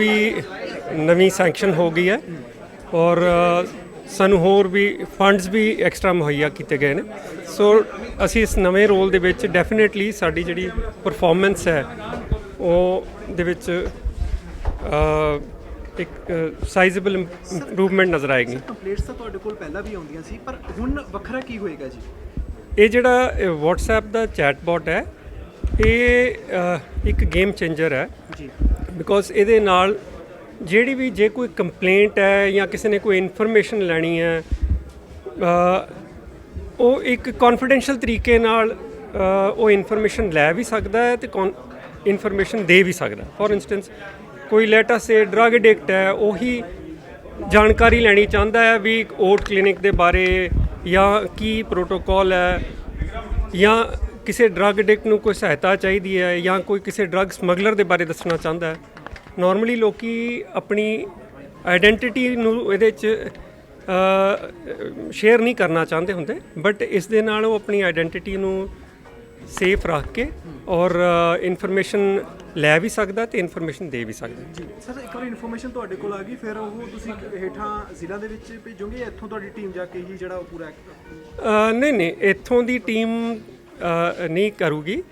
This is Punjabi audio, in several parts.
ਵੀ ਨਵੀਂ ਸੈਂਕਸ਼ਨ ਹੋ ਗਈ ਹੈ ਔਰ ਸਾਨੂੰ ਹੋਰ ਵੀ ਫੰਡਸ ਵੀ ਐਕਸਟਰਾ ਮੁਹੱਈਆ ਕੀਤੇ ਗਏ ਨੇ। ਸੋ ਅਸੀਂ ਇਸ ਨਵੇਂ ਰੋਲ ਦੇ ਵਿੱਚ ਡੈਫੀਨਿਟਲੀ ਸਾਡੀ ਜਿਹੜੀ ਪਰਫਾਰਮੈਂਸ ਹੈ ਉਹ ਦੇ ਵਿੱਚ ਅ, ਇੱਕ ਸਾਈਜ਼ੇਬਲ ਇੰਪਰੂਵਮੈਂਟ ਨਜ਼ਰ ਆਏਗੀ। ਕੰਪਲੇਂਟਸ ਤਾਂ ਤੁਹਾਡੇ ਕੋਲ ਪਹਿਲਾਂ ਵੀ ਆਉਂਦੀਆਂ ਸੀ ਪਰ ਹੁਣ ਵੱਖਰਾ ਕੀ ਹੋਏਗਾ ਜੀ? ਇਹ ਜਿਹੜਾ WhatsApp ਦਾ ਚੈਟਬੋਟ ਹੈ ਇਹ ਇੱਕ ਗੇਮ ਚੇਂਜਰ ਹੈ। ਜੀ। ਬਿਕੋਜ਼ ਇਹਦੇ ਨਾਲ ਜਿਹੜੀ ਵੀ ਜੇ ਕੋਈ ਕੰਪਲੇਂਟ ਹੈ ਜਾਂ ਕਿਸੇ ਨੇ ਕੋਈ ਇਨਫੋਰਮੇਸ਼ਨ ਲੈਣੀ ਹੈ ਉਹ ਇੱਕ ਕੌਨਫੀਡੈਂਸ਼ੀਅਲ ਤਰੀਕੇ ਨਾਲ ਉਹ ਇਨਫੋਰਮੇਸ਼ਨ ਲੈ ਵੀ ਸਕਦਾ ਹੈ ਤੇ ਇਨਫੋਰਮੇਸ਼ਨ ਦੇ ਵੀ ਸਕਦਾ ਫੋਰ ਇਨਸਟੈਂਸ ਕੋਈ ਲੈਟਾ ਸੇ ਡਰਗ ਐਡਿਕਟ ਹੈ, ਉਹੀ ਜਾਣਕਾਰੀ ਲੈਣੀ ਚਾਹੁੰਦਾ ਹੈ ਵੀ ਓਟ ਕਲੀਨਿਕ ਦੇ ਬਾਰੇ ਜਾਂ ਕੀ ਪ੍ਰੋਟੋਕਾਲ ਹੈ ਜਾਂ ਕਿਸੇ ਡਰਗ ਐਡਿਕਟ ਨੂੰ ਕੋਈ ਸਹਾਇਤਾ ਚਾਹੀਦੀ ਹੈ ਜਾਂ ਕੋਈ ਕਿਸੇ ਡਰਗ ਸਮਗਲਰ ਦੇ ਬਾਰੇ ਦੱਸਣਾ ਚਾਹੁੰਦਾ ਹੈ? ਨਾਰਮਲੀ ਲੋਕੀ ਆਪਣੀ ਆਇਡੈਂਟੀਟੀ ਨੂੰ ਇਹਦੇ 'ਚ ਸ਼ੇਅਰ ਨਹੀਂ ਕਰਨਾ ਚਾਹੁੰਦੇ ਹੁੰਦੇ ਬਟ ਇਸ ਦੇ ਨਾਲ ਉਹ ਆਪਣੀ ਆਇਡੈਂਟੀਟੀ ਨੂੰ ਸੇਫ ਰੱਖ ਕੇ ਔਰ ਇਨਫੋਰਮੇਸ਼ਨ ਲੈ ਵੀ ਸਕਦਾ ਤੇ ਇਨਫੋਰਮੇਸ਼ਨ ਦੇ ਵੀ ਸਕਦਾ। ਜੀ। ਸਰ ਇੱਕ ਵਾਰ ਇਨਫੋਰਮੇਸ਼ਨ ਤੁਹਾਡੇ ਕੋਲ ਆ ਗਈ ਫਿਰ ਉਹ ਤੁਸੀਂ ਹੇਠਾਂ ਜ਼ਿਲ੍ਹਾ ਦੇ ਵਿੱਚ ਭੇਜੋਗੇ ਇੱਥੋਂ ਤੁਹਾਡੀ ਟੀਮ ਜਾ ਕੇ ਹੀ ਜਿਹੜਾ ਉਹ ਪੂਰਾ ਨਹੀਂ ਨਹੀਂ ਇੱਥੋਂ ਦੀ ਟੀਮ ਨਹੀਂ ਕਰੂਗੀ।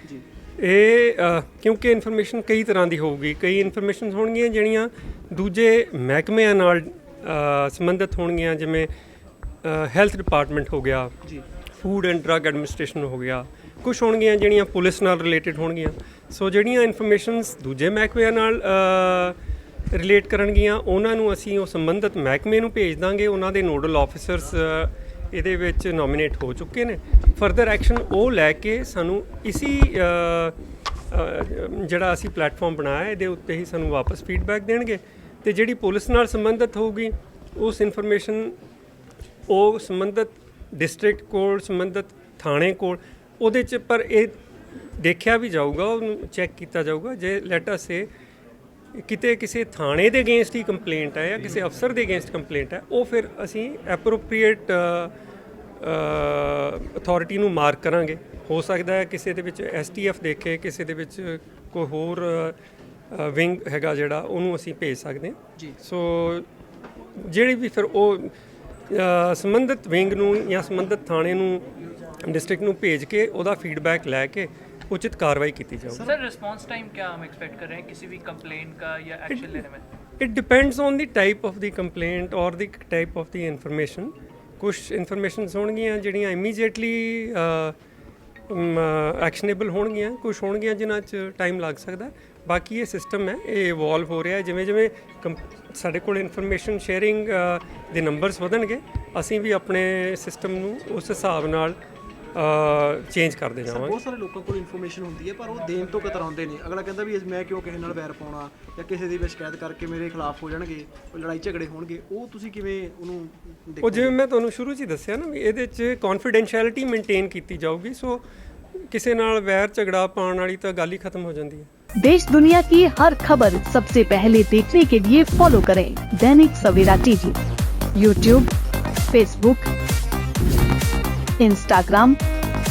ਇਹ ਕਿਉਂਕਿ ਇਨਫੋਰਮੇਸ਼ਨ ਕਈ ਤਰ੍ਹਾਂ ਦੀ ਹੋਊਗੀ। ਕਈ ਇਨਫੋਰਮੇਸ਼ਨ ਹੋਣਗੀਆਂ ਜਿਹੜੀਆਂ ਦੂਜੇ ਮਹਿਕਮਿਆਂ ਨਾਲ ਸੰਬੰਧਿਤ ਹੋਣਗੀਆਂ ਜਿਵੇਂ ਹੈਲਥ ਡਿਪਾਰਟਮੈਂਟ ਹੋ ਗਿਆ ਜੀ। ਫੂਡ ਐਂਡ ਡਰੱਗ ਐਡਮਿਨਿਸਟ੍ਰੇਸ਼ਨ ਹੋ ਗਿਆ। ਕੁਝ ਹੋਣਗੀਆਂ ਜਿਹੜੀਆਂ ਪੁਲਿਸ ਨਾਲ ਰਿਲੇਟਡ ਹੋਣਗੀਆਂ। ਸੋ ਜਿਹੜੀਆਂ ਇਨਫੋਰਮੇਸ਼ਨਸ ਦੂਜੇ ਮਹਿਕਮਿਆਂ ਨਾਲ ਰਿਲੇਟ ਕਰਨਗੀਆਂ ਉਹਨਾਂ ਨੂੰ ਅਸੀਂ ਉਹ ਸੰਬੰਧਿਤ ਮਹਿਕਮੇ ਨੂੰ ਭੇਜ ਦਾਂਗੇ। ਉਹਨਾਂ ਦੇ ਨੋਡਲ ਆਫੀਸਰਸ ਇਹਦੇ ਵਿੱਚ ਨੋਮੀਨੇਟ ਹੋ ਚੁੱਕੇ ਨੇ। ਫਰਦਰ ਐਕਸ਼ਨ ਉਹ ਲੈ ਕੇ ਸਾਨੂੰ ਇਸੀ ਜਿਹੜਾ ਅਸੀਂ ਪਲੇਟਫਾਰਮ ਬਣਾਇਆ, ਇਹਦੇ ਉੱਤੇ ਹੀ ਸਾਨੂੰ ਵਾਪਸ ਫੀਡਬੈਕ ਦੇਣਗੇ। ਤੇ ਜਿਹੜੀ ਪੁਲਿਸ ਨਾਲ ਸੰਬੰਧਿਤ ਹੋਊਗੀ, ਉਸ ਇਨਫੋਰਮੇਸ਼ਨ ਉਹ ਸੰਬੰਧਿਤ ਡਿਸਟ੍ਰਿਕਟ ਕੋਲ, ਸੰਬੰਧਿਤ ਥਾਣੇ ਕੋਲ, ਉਹਦੇ ਚ ਪਰ ਇਹ ਦੇਖਿਆ ਵੀ ਜਾਊਗਾ, ਉਹਨੂੰ ਚੈੱਕ ਕੀਤਾ ਜਾਊਗਾ। ਜੇ ਲੈਟ ਸੇ ਕਿਤੇ ਕਿਸੇ ਥਾਣੇ ਦੇ ਅਗੇਂਸਟ ਹੀ ਕੰਪਲੇਂਟ ਹੈ ਜਾਂ ਕਿਸੇ ਅਫਸਰ ਦੇ ਅਗੇਂਸਟ ਕੰਪਲੇਂਟ ਹੈ ਉਹ ਫਿਰ ਅਸੀਂ ਐਪਰੋਪ੍ਰੀਏਟ ਅਥਾਰਟੀ ਨੂੰ ਮਾਰਕ ਕਰਾਂਗੇ ਹੋ ਸਕਦਾ ਹੈ ਕਿਸੇ ਦੇ ਵਿੱਚ ਐਸਟੀਐਫ ਦੇਖੇ ਕਿਸੇ ਦੇ ਵਿੱਚ ਕੋਈ ਹੋਰ ਵਿੰਗ ਹੈਗਾ ਜਿਹੜਾ ਉਹਨੂੰ ਅਸੀਂ ਭੇਜ ਸਕਦੇ ਹਾਂ ਜੀ। ਸੋ ਜਿਹੜੀ ਵੀ ਫਿਰ ਉਹ ਸੰਬੰਧਿਤ ਵਿੰਗ ਨੂੰ ਜਾਂ ਸੰਬੰਧਿਤ ਥਾਣੇ ਨੂੰ ਡਿਸਟ੍ਰਿਕਟ ਨੂੰ ਭੇਜ ਕੇ ਉਹਦਾ ਫੀਡਬੈਕ ਲੈ ਕੇ ਉਚਿਤ ਕਾਰਵਾਈ ਕੀਤੀ ਜਾਊਗੀ सर रिस्पांस टाइम क्या हम एक्सपेक्ट कर रहे हैं किसी भी कंप्लेंट का या एक्शन लेने में it depends on the type of the complaint or the type of the information ਕੁਝ ਇਨਫੋਰਮੇਸ਼ਨਸ ਹੋਣਗੀਆਂ ਜਿਹੜੀਆਂ ਇਮੀਡੀਏਟਲੀ ਐਕਸ਼ਨੇਬਲ ਹੋਣਗੀਆਂ ਕੁਝ ਹੋਣਗੀਆਂ ਜਿਨ੍ਹਾਂ 'ਚ ਟਾਈਮ ਲੱਗ ਸਕਦਾ ਹੈ। ਬਾਕੀ ਇਹ ਸਿਸਟਮ ਹੈ ਇਹ ਇਵੋਲਵ ਹੋ ਰਿਹਾ ਹੈ ਜਿਵੇਂ ਜਿਵੇਂ ਕੰਪ- ਸਾਡੇ ਕੋਲ ਇਨਫੋਰਮੇਸ਼ਨ ਸ਼ੇਅਰਿੰਗ ਦੇ ਨੰਬਰਸ ਵਧਣਗੇ ਅਸੀਂ ਵੀ ਆਪਣੇ ਸਿਸਟਮ ਨੂੰ ਉਸ ਹਿਸਾਬ ਨਾਲ ਚੇਂਜ ਕਰਦੇ ਜਾਵਾਂਗੇ ਬਹੁਤ ਸਾਰੇ ਲੋਕਾਂ ਕੋਲ ਇਨਫੋਰਮੇਸ਼ਨ ਹੁੰਦੀ ਹੈ ਪਰ ਉਹ ਦੇਣ ਤੋਂ ਕਤਰਾਉਂਦੇ ਨੇ ਅਗਲਾ ਕਹਿੰਦਾ ਵੀ ਮੈਂ ਕਿਉਂ ਕਿਸੇ ਨਾਲ ਵੈਰ ਪਾਉਣਾ ਜਾਂ ਕਿਸੇ ਦੀ ਵੀ ਸ਼ਿਕਾਇਤ ਕਰਕੇ ਮੇਰੇ ਖਿਲਾਫ ਹੋ ਜਾਣਗੇ ਕੋਈ ਲੜਾਈ ਝਗੜੇ ਹੋਣਗੇ ਉਹ ਤੁਸੀਂ ਕਿਵੇਂ ਉਹਨੂੰ ਉਹ ਦੇਖੋ ਜਿਵੇਂ ਮੈਂ ਤੁਹਾਨੂੰ ਸ਼ੁਰੂ 'ਚ ਹੀ ਦੱਸਿਆ ਨਾ ਵੀ ਇਹਦੇ 'ਚ ਕੌਨਫੀਡੈਂਸ਼ੀਅਲਿਟੀ ਮੇਨਟੇਨ ਕੀਤੀ ਜਾਊਗੀ ਸੋ ਕਿਸੇ ਨਾਲ ਵੈਰ ਝਗੜਾ ਪਾਉਣ ਵਾਲੀ ਤਾਂ ਗੱਲ ਹੀ ਖਤਮ ਹੋ ਜਾਂਦੀ ਹੈ देश दुनिया की हर खबर सबसे पहले देखने के लिए फॉलो करें Dainik Savera TV YouTube Facebook Instagram